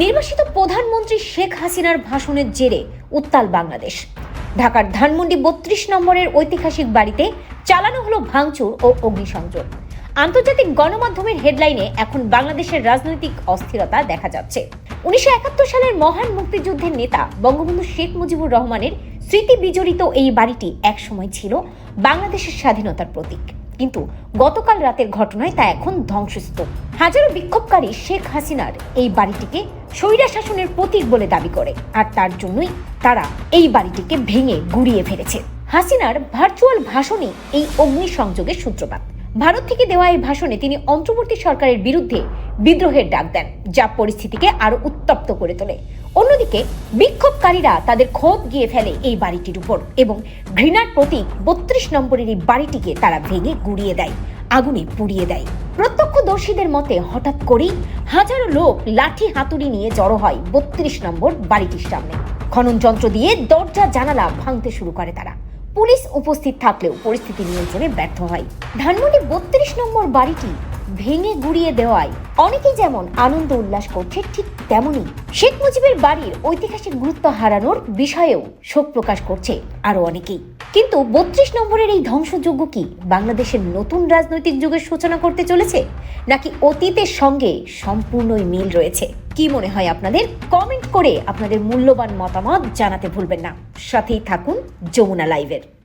নির্বাসিত প্রধানমন্ত্রী শেখ হাসিনার ভাষণের জেরে উত্তাল বাংলাদেশ। ঢাকার ধানমন্ডি বত্রিশ নম্বরের ঐতিহাসিক বাড়িতে চালানো হলো ভাঙচুর ও অগ্নিসংযোগ। আন্তর্জাতিক গণমাধ্যমের হেডলাইনে এখন বাংলাদেশের রাজনৈতিক অস্থিরতা দেখা যাচ্ছে। উনিশশো একাত্তর সালের মহান মুক্তিযুদ্ধের নেতা বঙ্গবন্ধু শেখ মুজিবুর রহমানের স্মৃতি বিজড়িত এই বাড়িটি একসময় ছিল বাংলাদেশের স্বাধীনতার প্রতীক। কিন্তু গতকাল রাতের ঘটনায় তা এখন ধ্বংসস্তূপ। হাজারো বিক্ষোভকারী শেখ হাসিনার এই বাড়িটিকে স্বৈরা শাসনের প্রতীক বলে দাবি করে, আর তার জন্যই তারা এই বাড়িটিকে ভেঙে গুড়িয়ে ফেলেছে। হাসিনার ভার্চুয়াল ভাষণে এই অগ্নিসংযোগের সূত্রপাত। ভারত থেকে দেওয়া এই ভাষণে তিনি অন্তর্বর্তী সরকারের বিরুদ্ধে বিদ্রোহের ডাক দেন, যা পরিস্থিতিকে আরও উত্তপ্ত করে তোলে। অন্যদিকে, বিক্ষোভকারীরা তাদের ক্ষোভ গিয়ে ফেলে এই বাড়িটির উপর এবং ঘৃণার প্রতীক বত্রিশ নম্বরের এই বাড়িটিকে তারা ভেঙে গুড়িয়ে দেয়, আগুনে পুড়িয়ে দেয়। প্রত্যক্ষদর্শীদের মতে, হঠাৎ করেই হাজারো লোক লাঠি হাতুড়ি নিয়ে জড়ো হয় বত্রিশ নম্বর বাড়িটির সামনে। খনন যন্ত্র দিয়ে দরজা জানালা ভাঙতে শুরু করে তারা। পুলিশ উপস্থিত থাকলেও পরিস্থিতি নিয়ন্ত্রণে ব্যর্থ হয়। ধানমন্ডি বত্রিশ নম্বর বাড়িটি ভেঙে গুড়িয়ে দেওয়ায় অনেকেই যেমন আনন্দ উল্লাস করছে ঠিক তেমনই শেখ মুজিবের বাড়ির ঐতিহাসিক গুরুত্ব হারানোর বিষয়েও শোক প্রকাশ করছে আরও অনেকেই। কিন্তু বত্রিশ নম্বরের এই ধ্বংসযজ্ঞ কি বাংলাদেশের নতুন রাজনৈতিক যুগের সূচনা করতে চলেছে? নাকি অতীতের সঙ্গে সম্পূর্ণই মিল রয়েছে? কি মনে হয় আপনাদের? কমেন্ট করে আপনাদের মূল্যবান মতামত জানাতে ভুলবেন না। সাথেই থাকুন যমুনা লাইভের।